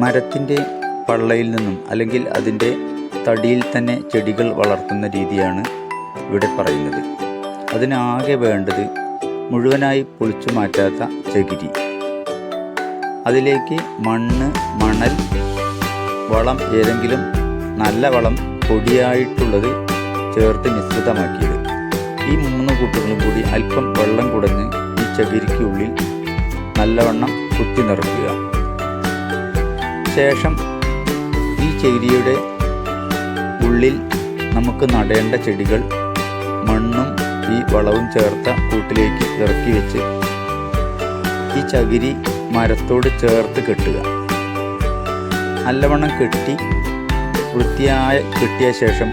മരത്തിന്റെ പള്ളയിൽ നിന്നും അല്ലെങ്കിൽ അതിന്റെ തടിയിൽ തന്നെ ചെടികൾ വളർത്തുന്ന രീതിയാണ് ഇവിടെ പറയുന്നത്. അതിനാകെ വേണ്ടത് മുഴുവനായി പൊളിച്ചു മാറ്റാത്ത ചകിരി. അതിലേക്ക് മണ്ണ് മണൽ വളം ഏതെങ്കിലും നല്ല വളം പൊടിയായിട്ടുള്ളത് ചേർത്ത് മിശ്രിതമാക്കിയത് ഈ മൂന്ന് കൂട്ടുകളും കൂടി അല്പം വെള്ളം കുടഞ്ഞ് ഈ ചകിരിക്കുള്ളിൽ നല്ലവണ്ണം കുത്തി നിറയ്ക്കുക ശേഷം ഈ ചേരിയുടെ ഉള്ളിൽ നമുക്ക് നടേണ്ട ചെടികൾ മണ്ണും ഈ വളവും ചേർത്ത കൂട്ടിലേക്ക് ഇറക്കി വെച്ച് ഈ ചകിരി മരത്തോട് ചേർത്ത് കെട്ടുക. നല്ലവണ്ണം കെട്ടി വൃത്തിയായ കെട്ടിയ ശേഷം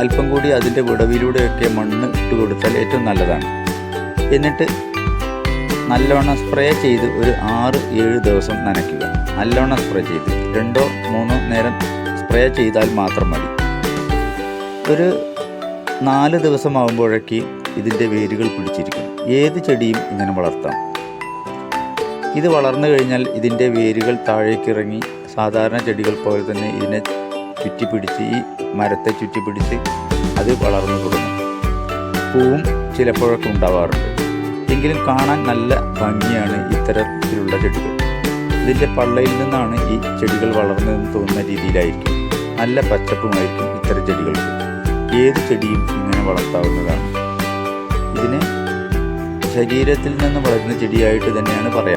അല്പം കൂടി അതിന്റെ വിടവിലൂടെയൊക്കെ മണ്ണ് ഇട്ട് കൊടുത്താൽ ഏറ്റവും നല്ലതാണ്. എന്നിട്ട് നല്ലവണ്ണം സ്പ്രേ ചെയ്ത് ഒരു ആറ് ഏഴ് ദിവസം നനയ്ക്കുക. നല്ലവണ്ണം സ്പ്രേ ചെയ്ത്. രണ്ടോ മൂന്നോ നേരം സ്പ്രേ ചെയ്താൽ മാത്രം മതി. ഒരു നാല് ദിവസമാകുമ്പോഴേക്ക് ഇതിന്റെ വേരുകൾ പിടിച്ചിരിക്കും. ഏത് ചെടിയും ഇങ്ങനെ വളർത്താം. ഇത് വളർന്നു കഴിഞ്ഞാൽ ഇതിന്റെ വേരുകൾ താഴേക്കിറങ്ങി സാധാരണ ചെടികൾ പോലെ തന്നെ ഇതിനെ ചുറ്റിപ്പിടിച്ച് ഈ മരത്തെ ചുറ്റിപ്പിടിച്ച് അത് വളർന്നു തുടങ്ങും. പൂവും ചിലപ്പോഴൊക്കെ ഉണ്ടാവാറുണ്ട്. എങ്കിലും കാണാൻ നല്ല ഭംഗിയാണ് ഇത്തരത്തിലുള്ള ചെടികൾ. ഇതിന്റെ പള്ളയിൽ നിന്നാണ് ഈ ചെടികൾ വളർന്നതെന്ന് തോന്നുന്ന രീതിയിലായിരിക്കും. നല്ല പച്ചപ്പുമായിരിക്കും ഇത്തരം ചെടികൾക്ക്. ഏത് ചെടിയും ഇങ്ങനെ വളർത്താവുന്നതാണ്. ഇതിനെ ശരീരത്തിൽ നിന്ന് വളരുന്ന ചെടിയായിട്ട് തന്നെയാണ് പറയാം